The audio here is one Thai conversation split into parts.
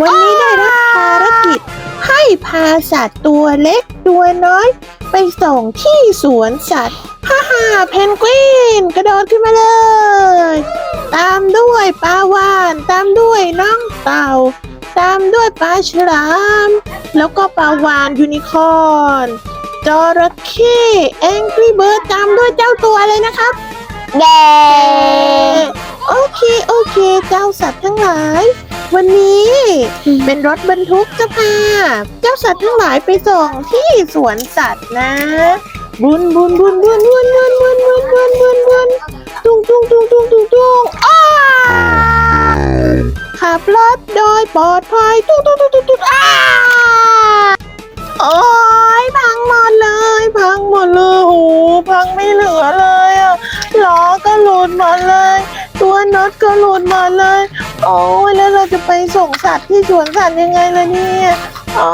วันนี้ได้รับภารกิจ ให้พาสัตว์ตัวเล็กตัวน้อย ไปส่งที่สวนสัตว์ ฮ่าฮ่าเพนกวิน กระโดดขึ้นมาเลย ตามด้วยปลาวาน ตามด้วยน้องเต่า ตามด้วยปลาฉลาม แล้วก็ปลาวานยูนิคอร์นจระเข้แองก y เบิร์ดตามด้วยเจ้าตัวเลยนะครับเย้โอเค โอเค เจ้าสัตว์ทั้งหลาย วันนี้เป็นรถบรรทุกจะพาเจ้าสัตว์ทั้งหลายไปส่งที่สวนสัตว์นะ บุนบุนบุนบุนบุนบุนบุนบุนบุนบุนบุนตุ้งตุ้งตุ้งตุ้งตุ้งตุ้งอ้าขับรถโดยปลอดภัยตุ้งตุ้งตุ้งตุ้งตุ้งอ้าโอ้ยพังหมดเลย พังหมดเลยโอ้โหพังไม่เหลือเลยอะล้อก็หลุดหมดเลย ตัวน็อตก็หลุดหมดเลย โอ้ยแล้วเราจะไปส่งสัตว์ที่สวนสัตว์ยังไงล่ะเนี่ยโอ้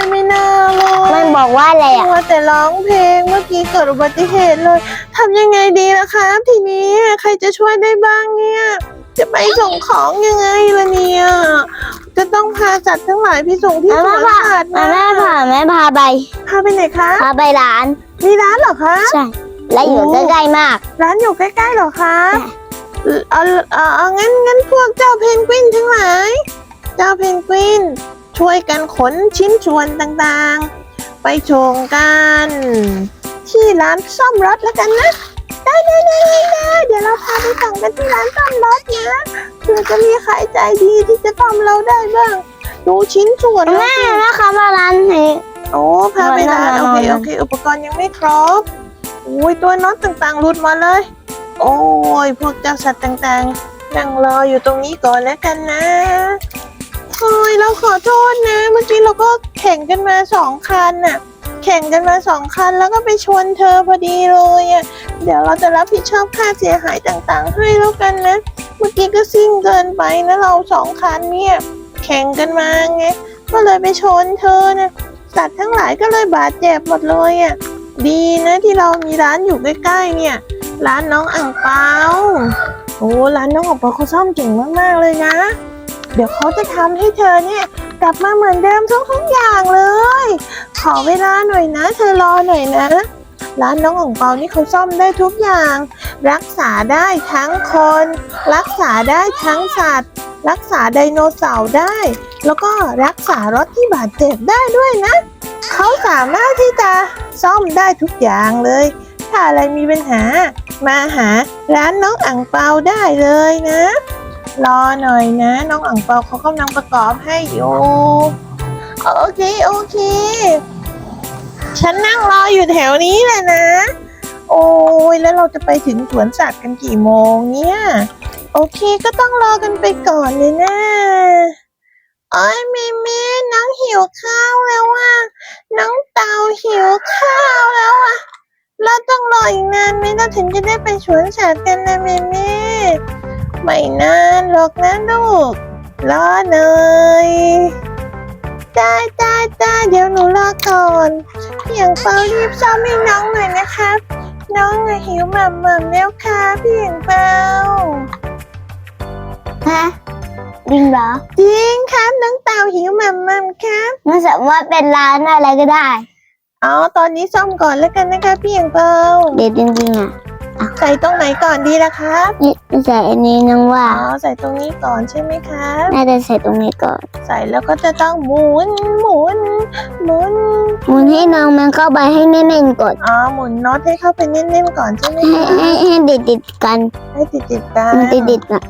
ยไม่น่าเลยมันบอกว่าอะไรอะ มัวแต่ร้องเพลงเมื่อกี้เกิดอุบัติเหตุเลยทำยังไงดีล่ะคะทีนี้ใครจะช่วยได้บ้างเนี่ย จะไปส่งของยังไงล่ะเนี่ย จะต้องพาสัตว์ทั้งหลายไปส่งที่แม่สวนพาสัตว์แม่นะพาแม่พาไปพาไปไหนคะพาไปร้าน มีร้านเหรอคะ ใช่ และอยู่โอ้ใกล้ๆมาก ร้านอยู่ใกล้ๆเหรอคะใช่ เอ่อเอาเอาเอางั้นงั้นพวกเจ้าเพนกวินทั้งหลาย เจ้าเพนกวิน ช่วยกันขนชิ้นส่วนต่างๆ ไปโชงกัน ที่ร้านซ่อมรถแล้วกันนะ ได้ได้ได้ได้ได้เดี๋ยวเราพาไปส่งกันที่ร้านซ่อมรถนะเพื่อจะมีใครใจดีที่จะซ่อมเราได้บ้าง ดูชิ้นส่วนรถแม่สิแม่คะมาร้านไหนโอ้พาไปร้านนโออนเคนอนโอเค อุปกรณ์ยังไม่ครบอุ้ยตัวน็อตต่างๆหลุดหมาเลย โอ้ย พวกเจ้าสัตว์ต่างๆ นั่งรออยู่ตรงนี้ก่อนแล้วกันนะโอ้ยเราขอโทษนะ เมื่อกี้เราก็แข่งกันมาสองคันน่ะ แข่งกันมาสองคันแล้วก็ไปชนเธอพอดีเลยอะ เดี๋ยวเราจะรับผิดชอบค่าเสียหายต่างๆ ให้แล้วกันนะ เมื่อกี้ก็ซิ่งเกินไปนะเราสองคันเนี่ยแข่งกันมาไง ก็เลยไปชนเธอนะสัตว์ทั้งหลายก็เลยบาดเจ็บหมดเลยอะ ดีนะที่เรามีร้านอยู่ใกล้ๆเนี่ย ร้านน้องอ่างเปาโอ้ร้านน้องอ่างเปาเขาซ่อมเก่งมากๆเลยนะ เดี๋ยวเขาจะทำให้เธอเนี่ยกลับมาเหมือนเดิมทุกทุกๆอย่างเลย ขอเวลาหน่อยนะ เธอรอหน่อยนะ ร้านน้องอ่างเปานี่เขาซ่อมได้ทุกอย่าง รักษาได้ทั้งคน รักษาได้ทั้งสัตว์ รักษาไดโนเสาร์ได้ แล้วก็รักษารถที่บาดเจ็บได้ด้วยนะเขาสามารถที่จะซ่อมได้ทุกอย่างเลย ถ้าอะไรมีปัญหา มาหาร้านน้องอ่างเปาได้เลยนะ รอหน่อยนะ น้องอ่างเปาเขากำลังประกอบให้อยู่โอเค โอเค ฉันนั่งรออยู่แถวนี้แหละนะ โอ้ยแล้วเราจะไปถึงสวนสัตว์กันกี่โมงเนี่ย โอเคก็ต้องรอกันไปก่อนเลยนะโอ้ยแม่แม่น้องหิวข้าวแล้วอะน้องเต่าหิวข้าวแล้วอะเรา องรออีกนานไหมเราถึงจะได้ไปสวนสัตว์กันนะแม่แม่ไม่นานหรอกนะลูกรอหน่อยได้ได้ได้เดี๋ยวหนูรอก่อนพี่อย่างเปารีบซ่อมให้น้องหน่อยนะครับ น้องอะหิวหม่ำหม่ำแล้วค่ะพี่อย่างเปาฮะจริงเหรอจริงครับน้องเต่าหิวหม่ำหม่ำครับมันสามารถเป็นร้านอะไรก็ได้ อ๋อตอนนี้ซ่อมก่อนแล้วกันนะคะพี่อย่างเปาเดี๋ยวจริงๆอะใส่ตรงไหนก่อนดีล่ะครับนี่ใส่อันนี้นึงว่าอ๋อใส่ตรงนี้ก่อนใช่ไหมครับน่าจะใส่ตรงนี้ก่อน ใส่แล้วก็จะต้องหมุนหมุนหมุนหมุนให้น้องมันเข้าไปให้แน่นๆก่อนอ๋อหมุนน็อตให้เข้าไปแน่นๆก่อนใช่ไหมให้คะให้ให้ติดติดๆกัน ให้ติดติดๆกันมันติดติดๆอะ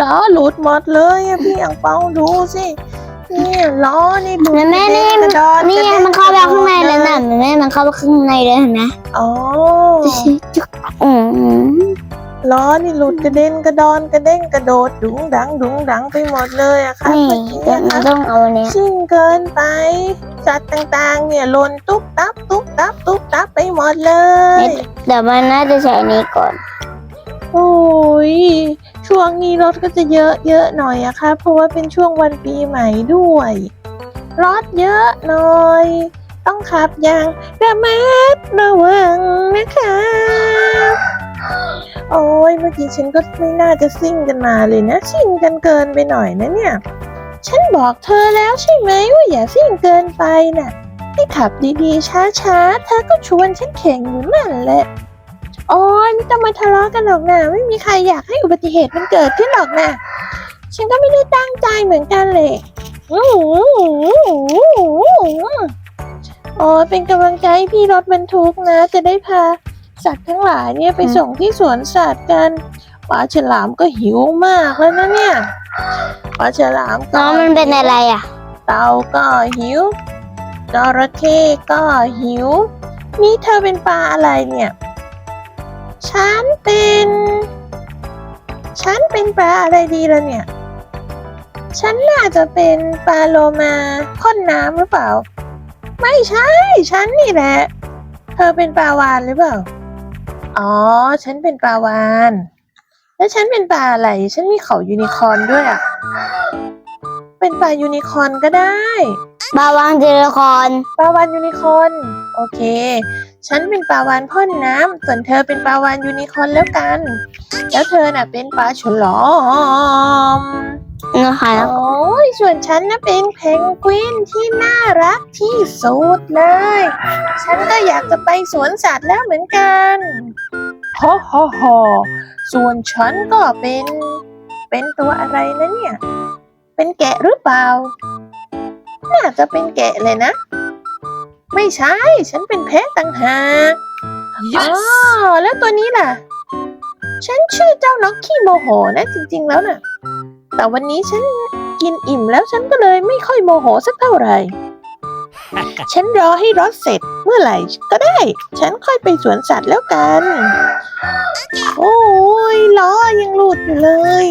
ล้อหลุดหมดเลยอะพี่อย่างเปาดูสิเนี่ยล้อนี่หลุดแม่แม่กระดอนนี่ไงมันเข้าไปข้างในแล้วน่ะแม่มันเข้าไปข้างในเลยเห็นไหมอ๋อจุ๊กอืมล้อนี่หลุดกระเด็นกระดอนกระเด้งกระโดดดุงดังดุงดังไปหมดเลยอะค่ะนี่เมื่อกี้เดี๋ยวอะมันค่ะต้องเอาอันเนี้ยชิ่งเกินไปสัตว์ต่างๆ เนี่ยหล่นตุ๊บตับตุ๊บตับตุ๊บตับไปหมดเลยเดี๋ยวมันน่าจะใส่อันนี้ก่อนโอ้ย ช่วงนี้รถก็จะเยอะเยอะหน่อยอะค่ะ เพราะว่าเป็นช่วงวันปีใหม่ด้วย รถเยอะหน่อย ต้องขับอย่างระมัดระวังนะคะโอ้ยเมื่อกี้ฉันก็ไม่น่าจะซิ่งกันมาเลยนะซิ่งกันเกินไปหน่อยนะเนี่ย ฉันบอกเธอแล้วใช่ไหมว่าอย่าซิ่งเกินไปน่ะให้ขับดีๆช้าๆเธอก็ชวนฉันแข่งอยู่นั่นแหละ โอ้ยไม่ต้องมาทะเลาะกันหรอกนะไม่มีใครอยากให้อุบัติเหตุมันเกิดขึ้นหรอกนะฉันก็ไม่ได้ตั้งใจเหมือนกันเลยอื้อหือโอ้เป็นกำลังใจให้พี่รถบรรทุกนะ จะได้พาสัตว์ทั้งหลายเนี่ยไปส่งที่สวนสัตว์กันปลาฉลามก็หิวมากแล้วนะเนี่ยปลาฉลามก็น้องมันเป็นอะไรอะ เต่าก็หิวจระเข้ก็หิว นี่เธอเป็นปลาอะไรเนี่ย ฉันเป็น ฉันเป็นปลาอะไรดีล่ะเนี่ย ฉันน่าจะเป็นปลาโลมาพ่นน้ำหรือเปล่า ไม่ใช่ ฉันนี่แหละ เธอเป็นปลาวานหรือเปล่า อ๋อ ฉันเป็นปลาวาน แล้วฉันเป็นปลาอะไร ฉันมีเขายูนิคอร์นด้วยอะเป็นปลายูนิคอร์นก็ได้บาวางเจลคอนปลาวานยูนิคอร์นโอเค ฉันเป็นปลาวานพ่นน้ำส่วนเธอเป็นปลาวานยูนิคอร์นแล้วกัน แล้วเธอน่ะเป็นปลาฉลอมนะคะโอ้ยส่วนฉันน่ะเป็นเพนกวินที่น่ารักที่สุดเลย ฉันก็อยากจะไปสวนสัตว์แล้วเหมือนกันฮ่าฮ่าฮ่าส่วนฉันก็เป็น เป็นตัวอะไรนะเนี่ย เป็นแกะหรือเปล่า น่าจะเป็นแกะเลยนะ ไม่ใช่ ฉันเป็นแพะต่างหาก อ๋อแล้วตัวนี้ล่ะ ฉันชื่อเจ้านกขี้โมโหนะจริง ๆ แล้วน่ะ แต่วันนี้ฉันกินอิ่มแล้วฉันก็เลยไม่ค่อยโมโหสักเท่าไหร่ ฉันรอให้รถเสร็จเมื่อไหร่ก็ได้ ฉันค่อยไปสวนสัตว์แล้วกัน โอ้ยล้อยังหลุดอยู่เลย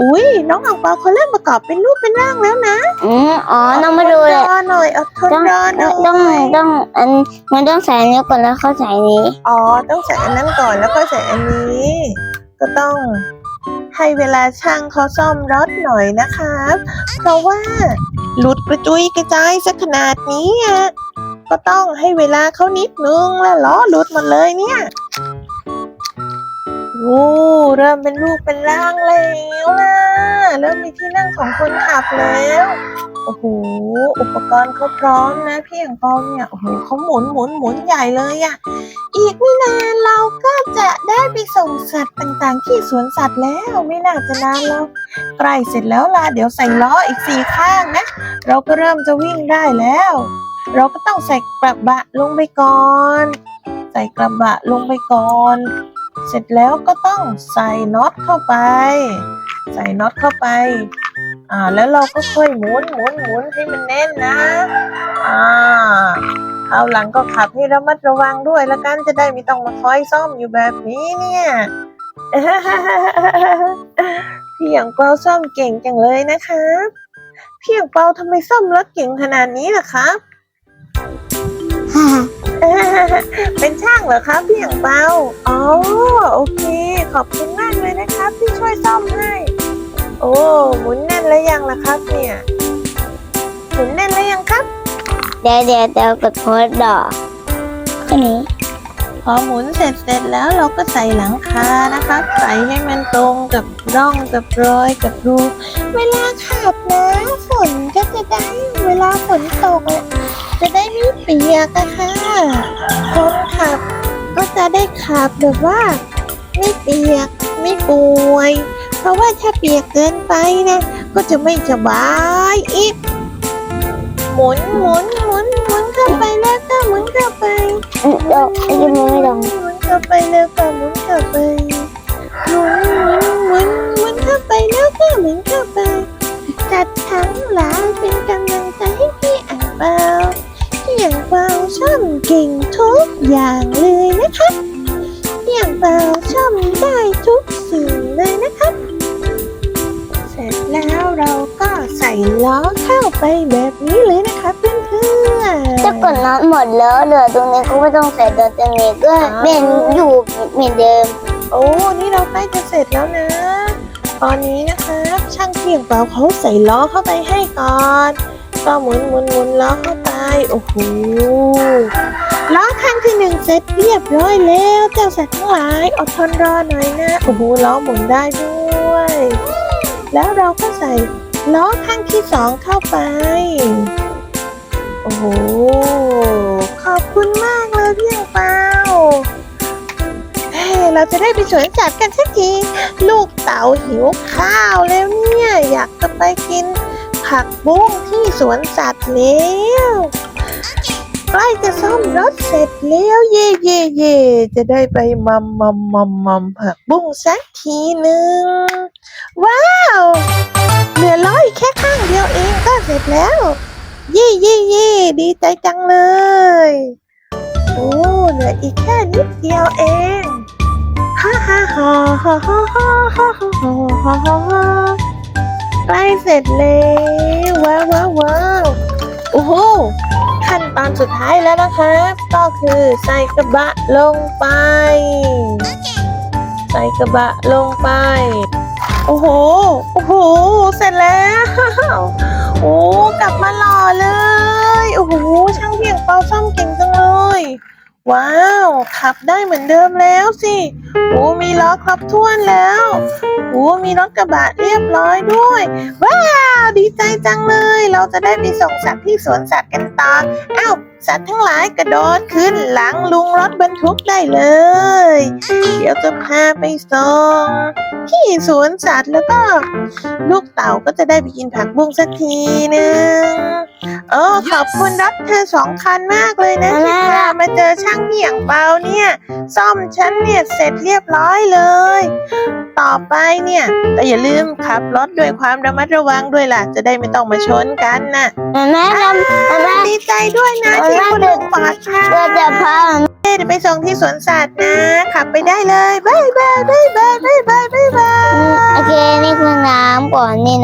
อุ้ยน้องอังเปาเขาเริ่มประกอบเป็นรูปเป็นร่างแล้วนะอืมอ๋อ น้องมาดูเลยอดทนรอหน่อยอดทนต้องรอหน่ต้องอยต้องอันมันต้องใส่อันนี้ก่อนแล้วเข้าใส่อันนี้ อ๋อ ต้องใส่อันนั้นก่อนแล้วก็ใส่อันนี้ ก็ต้อง ให้เวลาช่างเขาซ่อมรถหน่อยนะครับ เพราะว่าหลุดกระจุยกระจายสักขนาดนี้อะก็ต้องให้เวลาเขานิดนึงแล้วล้อหลุดหมดเลยเนี่ยโอ้เริ่มเป็นรูปเป็นร่างแล้วนะเริ่มมีที่นั่งของคนขับแล้ว โอ้โห อุปกรณ์เขาพร้อมนะพี่อย่างปอมเนี่ย โอ้โหเขาหมุนหมุนหมุนใหญ่เลยอะ่ะ อีกไม่นานเราก็จะได้ไปส่งสัตว์ต่างๆ ที่สวนสัตว์แล้ว ไม่น่าจะนานแล้วใกล้เสร็จแล้วล่ะ เดี๋ยวใส่ล้ออีกสี่ข้างนะ เราก็เริ่มจะวิ่งได้แล้ว เราก็ต้องใส่กระบะลงไปก่อน ใส่กระบะลงไปก่อน เสร็จแล้วก็ต้องใส่น็อตเข้าไป ใส่น็อตเข้าไป อ่า แล้วเราก็ค่อยหมุนหมุนหมุนให้มันแน่นนะ อ่าคราวหลังก็ขับให้ระมัดระวังด้วยแล้วกันจะได้ไม่ต้องมาคอยซ่อมอยู่แบบนี้เนี่ยพี่อย่างเปาซ่อมเก่งจังเลยนะครับพี่อย่างเปาทำไมซ่อมรถเก่งขนาดนี้ล่ะครับเป็นช่างเหรอครับพี่อย่างเปาอ๋อโอเค ขอบคุณมากเลยนะครับที่ช่วยซ่อมให้ อ้หมุนแน่นแล้วยังล่ะครับเนี่ย หมุนแน่นแล้วยังครับ เดี๋ยวเดี๋ยวเดี๋ยวกดโพสต์ดอกแค่นี้ พอหมุนเสร็จเสร็จแล้วเราก็ใส่หลังคานะครับ ใส่ให้มันตรงกับร่องกับรอยกับรู เวลาขับนะฝนก็จะได้ เวลาฝนตกอะจะได้ไม่เปียกอะค่ะคนขับก็จะได้ขับแบบว่า ไม่เปียกไม่ป่วย เพราะว่าถ้าเปียกเกินไปนะ ก็จะไม่สบายอีก หมุนหมุนหมุนหมุนเข้าไปแล้วก็หมุนเข้าไปอืมเดี๋ยวไอ้ที่มันไม่ดังหมุนเข้าไปแล้วก็หมุนเข้าไปหมุนหมุนหมุนหมุนเข้าไปแล้วก็หมุนเข้าไปจัดทั้งหลายเป็นกำลังใจให้พี่อ่างเปาพี่อ่างเปาช่อมเก่งทุกอย่างเลยนะครับพี่อ่างเปาช่อมได้ทุกิงเลยนะครับ เสร็จแล้วเราก็ใส่ล้อเข้าไปแบบนี้เลยนะคะเพื่อนๆถ้ากดน็อตหมดแล้วเหลือตรงนี้ก็ไม่ต้องใส่ตัวตรงนี้ก็เป็นอยู่เหมือนเดิม โอ้นี่เราใกล้จะเสร็จแล้วนะ ตอนนี้นะคะช่างเพียงเปล่าเขาใส่ล้อเข้าไปให้ก่อน ก็หมุนหมุนหมุนล้อเข้าไป โอ้โห ล้อข้างที่หนึ่งเสร็จเรียบร้อยแล้ว เจ้าสัตว์ทั้งหลายอดทนรอหน่อยนะโอ้โหล้อหมุนได้ด้วย แล้วเราก็ใส่ล้อข้างที่สองเข้าไป โอ้โหขอบคุณมากเลยพี่อังเปาเฮ้ยเราจะได้ไปสวนสัตว์กันสักที ลูกเต่าหิวข้าวแล้วเนี่ย อยากจะไปกินผักบุ้งที่สวนสัตว์แล้ว ใกล้จะซ่อมรถเสร็จแล้วเย่เย่เย่จะได้ไปมัมมัมมัมมัมผักบุ้งสักทีหนึ่งว้าวเหลือล้ออีกแค่ข้างเดียวเองก็เสร็จแล้ว เย่เย่เย่ดีใจจังเลยโอ้เหลืออีกแค่นิดเดียวเองฮ่าฮ่าฮ่าฮ่าฮ่าฮ่าฮ่าฮ่าฮ่าฮ่าฮ่าใกล้เสร็จแล้วว้าวว้าวว้าวโอ้โห ขั้นตอนสุดท้ายแล้วนะครับ ก็คือใส่กระบะลงไป ใส่กระบะลงไป โอ้โห โอ้โห เสร็จแล้ว โอ้กลับมาหล่อเลย โอ้โห ช่างเบี่ยงเปาซ่อมเก่งจังเลย ว้าว ขับได้เหมือนเดิมแล้วสิ โอ้มีล้อครบถ้วนแล้ว โอ้มีรถกระบะเรียบร้อยด้วย ว้าว ดีใจจังเลย เราจะได้ไปส่งสัตว์ที่สวนสัตว์กันต่ออ้าว สัตว์ทั้งหลายกระโดดขึ้นหลังลุงรถบรรทุกได้เลย เดี๋ยวจะพาไปส่งที่สวนสัตว์แล้วก็ ลูกเต่าก็จะได้ไปกินผักบุ้งสักทีหนึ่งโอ้ขอบคุณรถเธอสองคันมากเลยนะที่พามาเจอช่างเบี่ยงเปาเนี่ย ซ่อมฉันเนี่ยเสร็จเรียบร้อยเลย ต่อไปเนี่ยแต่อย่าลืมขับรถด้วยความระมัดระวังด้วยล่ะ จะได้ไม่ต้องมาชนกันนะแม่แม่แม่ดีใจด้วยนะที่ที่คุณลุปอดค่ะกจะพังเดี๋ยวไปส่งที่สวนสัตว์นะ ขับไปได้เลยบายบายบายบายบายบายบายโอเค นี่คือน้ำก่อนนี่นะ